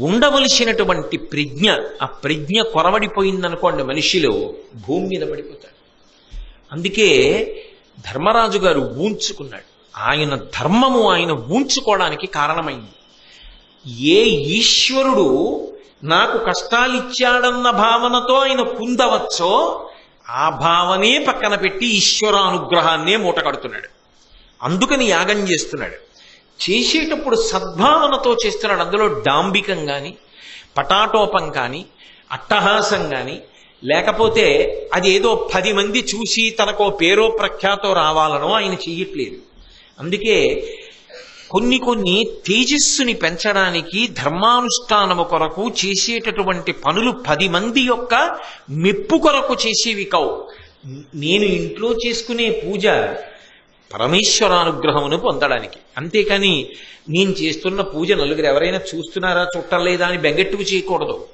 ఉండవలసినటువంటి ప్రజ్ఞ ఆ ప్రజ్ఞ కొరవడిపోయిందనుకోండి మనిషిలో భూమి మీద పడిపోతాడు. అందుకే ధర్మరాజు గారు ఊంచుకున్నాడు. ఆయన ధర్మము ఆయన ఊంచుకోవడానికి కారణమైంది. ఏ ఈశ్వరుడు నాకు కష్టాలిచ్చాడన్న భావనతో ఆయన పొందవచ్చో ఆ భావనే పక్కన పెట్టి ఈశ్వర అనుగ్రహాన్నే మూట కడుతున్నాడు అందుకని యాగం చేస్తున్నాడు. చేసేటప్పుడు సద్భావనతో చేస్తున్నాడు. అందులో డాంబికం కానీ పటాటోపం కానీ అట్టహాసం కానీ లేకపోతే అది ఏదో పది మంది చూసి తనకో పేరో ప్రఖ్యాతో రావాలనో ఆయన చెయ్యట్లేదు అందుకే కొన్ని కొన్ని తేజస్సుని పెంచడానికి ధర్మానుష్ఠానము కొరకు చేసేటటువంటి పనులు పది మంది యొక్క మెప్పు కొరకు చేసేవి కావు. నేను ఇంట్లో చేసుకునే పూజ పరమేశ్వరానుగ్రహమును పొందడానికి. అంతేకాని నేను చేస్తున్న పూజ నలుగురు ఎవరైనా చూస్తున్నారా చుట్టలేదా అని బెంగెట్టుకు చేయకూడదు.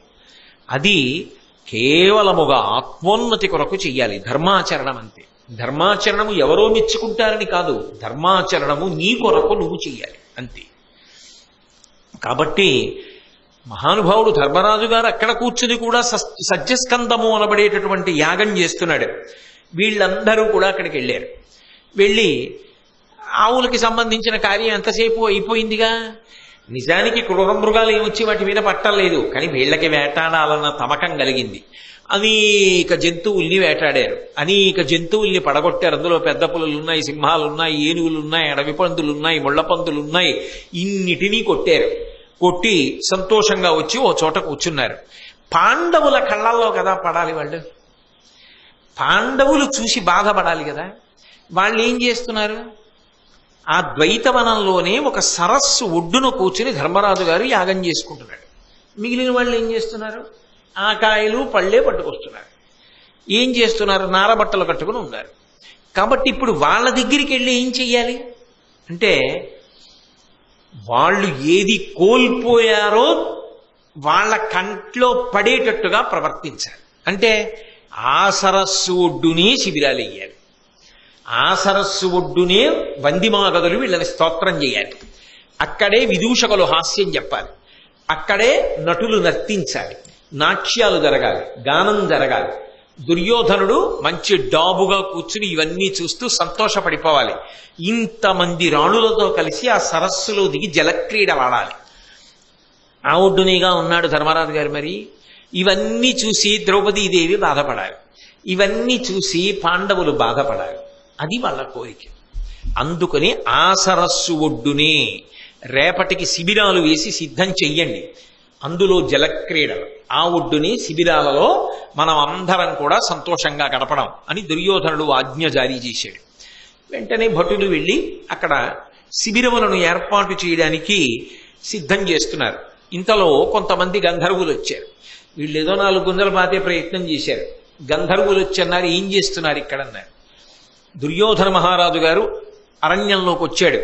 అది కేవలముగా ఆత్మోన్నతి కొరకు చెయ్యాలి. ధర్మాచరణం అంతే. ధర్మాచరణము ఎవరో మెచ్చుకుంటారని కాదు. ధర్మాచరణము నీ కొరకు నువ్వు చెయ్యాలి. అంతే. కాబట్టి మహానుభావుడు ధర్మరాజు గారు అక్కడ కూర్చుని కూడా సత్యస్కందము అనబడేటటువంటి యాగం చేస్తున్నాడు. వీళ్ళందరూ కూడా అక్కడికి వెళ్ళారు. వెళ్ళి ఆవులకి సంబంధించిన కార్యం ఎంతసేపు అయిపోయిందిగా? నిజానికి క్రూర మృగాలు ఏమొచ్చి వాటి మీద పట్టలేదు కానీ వీళ్ళకి వేటాడాలన్న తమకం కలిగింది. అనేక జంతువుల్ని వేటాడారు. అనేక జంతువుల్ని పడగొట్టారు. అందులో పెద్ద పులులు ఉన్నాయి సింహాలు ఉన్నాయి ఏనుగులు ఉన్నాయి అడవి పందులు ఉన్నాయి ముళ్ళ పందులు ఉన్నాయి. ఇన్నిటినీ కొట్టారు. కొట్టి సంతోషంగా వచ్చి ఓ చోట కూర్చున్నారు. పాండవుల కళ్ళల్లో కదా పడాలి వాళ్ళు? పాండవులు చూసి బాధపడాలి కదా? వాళ్ళు ఏం చేస్తున్నారు? ఆ ద్వైతవనంలోనే ఒక సరస్సు ఒడ్డున కూర్చుని ధర్మరాజు గారు యాగం చేసుకుంటున్నాడు. మిగిలిన వాళ్ళు ఏం చేస్తున్నారు? ఆ కాయలు పళ్ళే పట్టుకొస్తున్నారు. ఏం చేస్తున్నారు? నారబట్టలు కట్టుకుని ఉన్నారు. కాబట్టి ఇప్పుడు వాళ్ళ దగ్గరికి వెళ్ళి ఏం చెయ్యాలి? అంటే వాళ్ళు ఏది కోల్పోయారో వాళ్ళ కంట్లో పడేటట్టుగా ప్రవర్తించాలి. అంటే ఆ సరస్సు ఒడ్డునే శిబిరాలు వేయాలి. ఆ సరస్సు ఒడ్డునే వందిమాగదులు వీళ్ళని స్తోత్రం చేయాలి. అక్కడే విదూషకులు హాస్యం చెప్పాలి. అక్కడే నటులు నర్తించాలి. నాట్యాలు జరగాలి. గానం జరగాలి. దుర్యోధనుడు మంచి డాబుగా కూర్చుని ఇవన్నీ చూస్తూ సంతోషపడిపోవాలి. ఇంతమంది రాణులతో కలిసి ఆ సరస్సులో దిగి జలక్రీడ వాడాలి. ఆ ఒడ్డునేగా ఉన్నాడు ధర్మరాజు గారు మరి. ఇవన్నీ చూసి ద్రౌపదీదేవి బాధపడాలి. ఇవన్నీ చూసి పాండవులు బాధపడాలి. అది వాళ్ళ కోరిక. అందుకని ఆ సరస్సు ఒడ్డునే రేపటికి శిబిరాలు వేసి సిద్ధం చెయ్యండి. అందులో జలక్రీడలు ఆ ఒడ్డుని శిబిరాలలో మనం అందరం కూడా సంతోషంగా గడపడం అని దుర్యోధనుడు ఆజ్ఞ జారీ చేశాడు. వెంటనే భటులు వెళ్ళి అక్కడ శిబిరములను ఏర్పాటు చేయడానికి సిద్ధం చేస్తున్నారు. ఇంతలో కొంతమంది గంధర్వులు వచ్చారు. వీళ్ళు ఏదో నాలుగు గుంజలు పాతే ప్రయత్నం చేశారు. గంధర్వులు వచ్చన్నారు ఏం చేస్తున్నారు ఇక్కడ? అన్నారు. దుర్యోధన మహారాజు గారు అరణ్యంలోకి వచ్చాడు.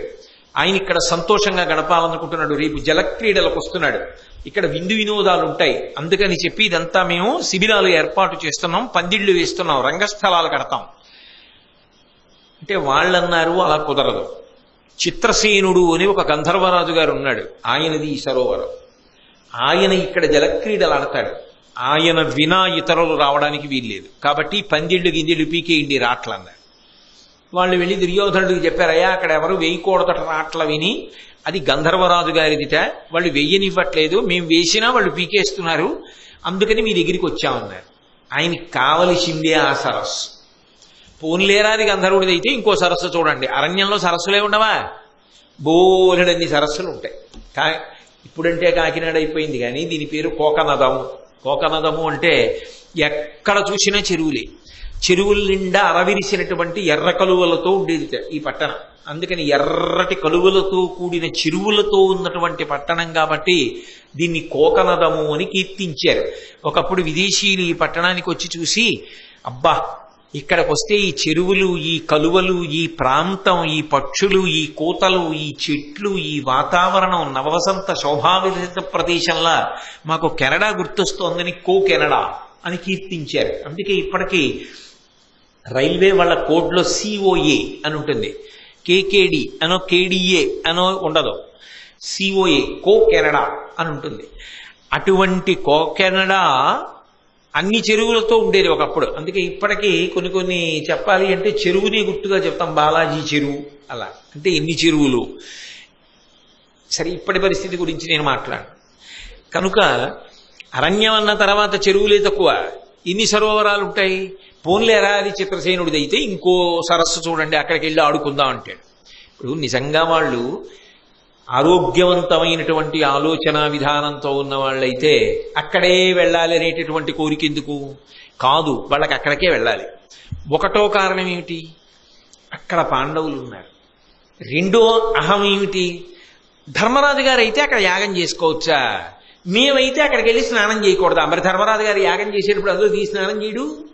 ఆయన ఇక్కడ సంతోషంగా గడపాలనుకుంటున్నాడు. రేపు జలక్రీడలకు వస్తున్నాడు. ఇక్కడ విందు వినోదాలు ఉంటాయి. అందుకని చెప్పి ఇదంతా మేము శిబిరాలు ఏర్పాటు చేస్తున్నాం. పందిళ్ళు వేస్తున్నాం. రంగస్థలాలు కడతాం. అంటే వాళ్ళన్నారు అలా కుదరదు. చిత్రసేనుడు అని ఒక గంధర్వరాజు గారు ఉన్నాడు. ఆయనది ఈ సరోవరం. ఆయన ఇక్కడ జలక్రీడలు ఆడతాడు. ఆయన వినా ఇతరులు రావడానికి వీల్లేదు. కాబట్టి పందిళ్ళు గిందిళ్ళు పీకేయండి. రాట్లన్నారు. వాళ్ళు వెళ్ళి దుర్యోధనుడికి చెప్పారయ్యా అక్కడ ఎవరు వేయకూడదట రాట్ల విని. అది గంధర్వరాజు గారిదిట వాళ్ళు వెయ్యనివ్వట్లేదు మేము వేసినా వాళ్ళు పీకేస్తున్నారు. అందుకని మీ దగ్గరికి వచ్చామన్నారు ఆయనకి కావలసిందే ఆ సరస్సు. పోన్లేరాది గంధర్వుడిది అయితే ఇంకో సరస్సు చూడండి. అరణ్యంలో సరస్సులే ఉండవా? బోలెడన్ని సరస్సులు ఉంటాయి కా ఇప్పుడంటే కాకినాడ అయిపోయింది కానీ దీని పేరు కోకనదము. కోకనదము అంటే ఎక్కడ చూసినా చెరువులే. చెరువుల నిండా అరవిరిసినటువంటి ఎర్ర కలువలతో ఉండేది ఈ పట్టణం. అందుకని ఎర్రటి కలువలతో కూడిన చెరువులతో ఉన్నటువంటి పట్టణం కాబట్టి దీన్ని కోకనదము అని కీర్తించారు. ఒకప్పుడు విదేశీయులు ఈ పట్టణానికి వచ్చి చూసి అబ్బా ఇక్కడికి వస్తే ఈ చెరువులు ఈ కలువలు ఈ ప్రాంతం ఈ పక్షులు ఈ కోతలు ఈ చెట్లు ఈ వాతావరణం నవవసంత శోభావిరహిత ప్రదేశంలా మాకు కెనడా గుర్తొస్తోందని కో కెనడా అని కీర్తించారు. అందుకే ఇప్పటికీ రైల్వే వాళ్ళ కోడ్లో సిఓఏ అని ఉంటుంది. కేకేడి అనో కేడిఏ అనో ఉండదు. సిఓఏ కో కెనడా అని ఉంటుంది. అటువంటి కో కెనడా అన్ని చెరువులతో ఉండేది ఒకప్పుడు. అందుకే ఇప్పటికీ కొన్ని కొన్ని చెప్పాలి అంటే చెరువుని గుర్తుగా చెప్తాం. బాలాజీ చెరువు అలా. అంటే ఎన్ని చెరువులు? సరే ఇప్పటి పరిస్థితి గురించి నేను మాట్లాడు కనుక అరణ్యం అన్న తర్వాత చెరువులే తక్కువ. ఇన్ని సరోవరాలు ఉంటాయి. పోన్లేరా అది చిత్రసేనుడిది అయితే ఇంకో సరస్సు చూడండి అక్కడికి వెళ్ళి ఆడుకుందాం అంటాడు. ఇప్పుడు నిజంగా వాళ్ళు ఆరోగ్యవంతమైనటువంటి ఆలోచన విధానంతో ఉన్న వాళ్ళైతే అక్కడే వెళ్ళాలి అనేటటువంటి కోరిక ఎందుకు? కాదు వాళ్ళకి అక్కడికే వెళ్ళాలి. ఒకటో కారణం ఏమిటి? అక్కడ పాండవులు ఉన్నారు. రెండో అహం ఏమిటి? ధర్మరాజు గారు అయితే అక్కడ యాగం చేసుకోవచ్చా? మేమైతే అక్కడికి వెళ్ళి స్నానం చేయకూడదా. మరి ధర్మరాజు గారు యాగం చేసేటప్పుడు అందులో తీసి స్నానం చేయడు.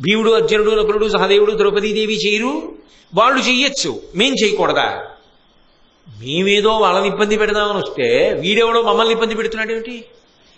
భీముడు అర్జునుడు నకులుడు సహదేవుడు ద్రౌపదీదేవి చేయరు. వాళ్ళు చెయ్యొచ్చు. మేం చేయకూడదా? మేమేదో వాళ్ళని ఇబ్బంది పెడదామని వస్తే వీడెవడో మమ్మల్ని ఇబ్బంది పెడుతున్నాడు ఏమిటి